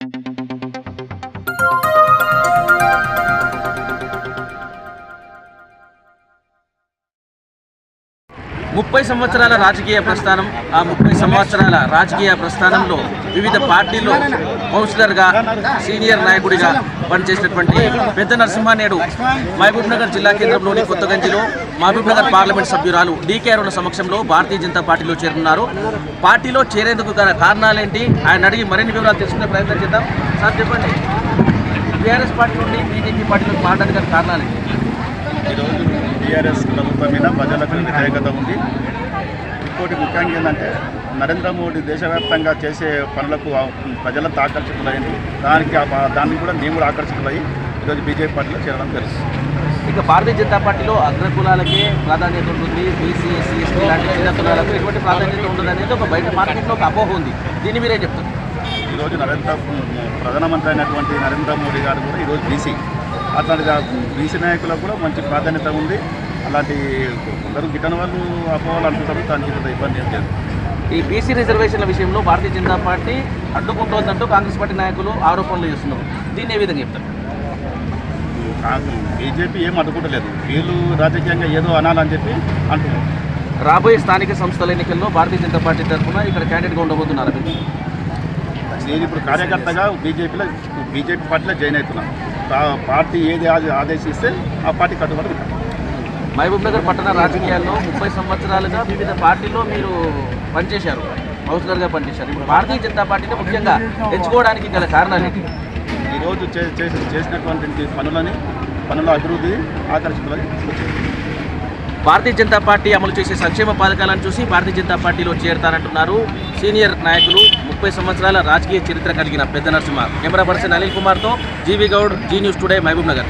Thank you. ముప్పై సంవత్సరాల రాజకీయ ప్రస్థానం ఆ ముప్పై సంవత్సరాల రాజకీయ ప్రస్థానంలో వివిధ పార్టీల్లో కౌన్సిలర్గా సీనియర్ నాయకుడిగా పనిచేసినటువంటి పెద్ద నరసింహానేడు మహబూబ్ నగర్ జిల్లా కేంద్రంలోని కొత్తగంజిలో మహబూబ్ నగర్ పార్లమెంట్ సభ్యురాలు డీకే అరుణ సమక్షంలో భారతీయ జనతా పార్టీలో చేరున్నారు పార్టీలో చేరేందుకు గల కారణాలేంటి? ఆయన అడిగి మరిన్ని వివరాలు తెలుసుకునే ప్రయత్నం చేద్దాం. సార్ చెప్పండి. టీఆర్ఎస్ పార్టీ నుండి బీజేపీ పార్టీలో మారడానికి గల కారణాలేంటి? ఈరోజు టీఆర్ఎస్ ప్రభుత్వం మీద ప్రజలకు వ్యతిరేకత ఉంది. ఇంకోటి ముఖ్యంగా ఏంటంటే నరేంద్ర మోడీ దేశవ్యాప్తంగా చేసే పనులకు ప్రజలంతా ఆకర్షితులైంది. దానికి దానికి కూడా మేము కూడా ఆకర్షితులయ్యి ఈరోజు బీజేపీ పార్టీలో చేరడం తెలుసు ఇక భారతీయ జనతా పార్టీలో అగ్రకులాలకే ప్రాధాన్యత ఉంటుంది. బీసీ ఎస్సీ ఎస్టీ లాంటి చిన్న కులాలకు ఎటువంటి ప్రాధాన్యత ఉండదు అనేది ఒక బయట మార్కెట్లో ఒక అపోహ ఉంది. దీన్ని మీరే చెప్తారు? ఈరోజు నరేంద్ర ప్రధానమంత్రి అయినటువంటి నరేంద్ర మోడీ గారు కూడా ఈరోజు బీసీ. అట్లాంటి బీసీ నాయకులకు కూడా మంచి ప్రాధాన్యత ఉంది. అలాంటి కొందరు గిట్టని వాళ్ళు అపోహలు అంటుంటారు దానికి కొంత ఇబ్బంది ఏం లేదు. ఈ బీసీ రిజర్వేషన్ల విషయంలో భారతీయ జనతా పార్టీ అడ్డుకుంటోందంటూ కాంగ్రెస్ పార్టీ నాయకులు ఆరోపణలు చేస్తున్నారు. దీన్ని ఏ విధంగా చెప్తారు? బీజేపీ ఏం అడ్డుకుంటలేదు. వీళ్ళు రాజకీయంగా ఏదో అనాలని చెప్పి అంటున్నారు. రాబోయే స్థానిక సంస్థల ఎన్నికల్లో భారతీయ జనతా పార్టీ తరఫున ఇక్కడ క్యాండిడేట్గా ఉండబోతున్నారు నేను ఇప్పుడు కార్యకర్తగా బీజేపీలో బీజేపీ పార్టీలో జాయిన్ అవుతున్నాను పార్టీ ఏది ఆదే- ఆదేశిస్తే ఆ పార్టీ కట్టుబడి. మహబూబ్ నగర్ పట్టణ రాజకీయాల్లో ముప్పై సంవత్సరాలుగా వివిధ పార్టీల్లో మీరు పనిచేశారు. కౌన్సిలర్గా పనిచేశారు. ఇప్పుడు భారతీయ జనతా పార్టీని ముఖ్యంగా ఎంచుకోవడానికి గల కారణాలు ఈరోజు చేసినటువంటి పనులని పనుల అభివృద్ధి ఆకర్షితులని భారతీయ జనతా పార్టీ అమలు చేసే సంక్షేమ పథకాలను చూసి భారతీయ జనతా పార్టీలో చేరతానంటున్నారు సీనియర్ నాయకులు ముప్పై సంవత్సరాల రాజకీయ చరిత్ర కలిగిన పెద్ద నరసింహ. కెమెరా పర్సన్ అనిల్ కుమార్తో GV Goud Zee news today Mahabubnagar.